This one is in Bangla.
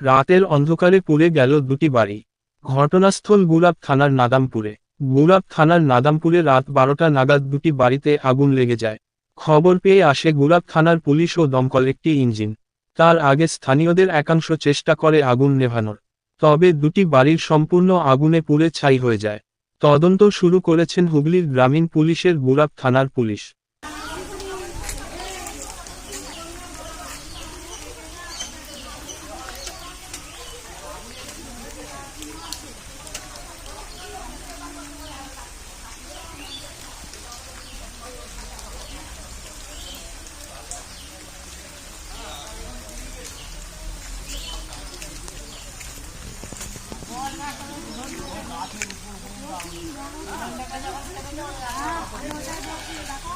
রাতের অন্ধকারে পুড়ে গেল দুটি বাড়ি। ঘটনাস্থল গুলাব থানার নাদামপুরে। গুলাব থানার নাদামপুরে রাত বারোটা নাগাদ দুটি বাড়িতে আগুন লেগে যায়। খবর পেয়ে আসে গুলাব থানার পুলিশ ও দমকল একটি ইঞ্জিন। তার আগে স্থানীয়দের একাংশ চেষ্টা করে আগুন নেভানোর। তবে দুটি বাড়ির সম্পূর্ণ আগুনে পুড়ে ছাই হয়ে যায়। তদন্ত শুরু করেছেন হুগলির গ্রামীণ পুলিশের গুলাব থানার পুলিশ। 아, 이거 잘 먹으려고? 아, 이거 잘 먹으려고?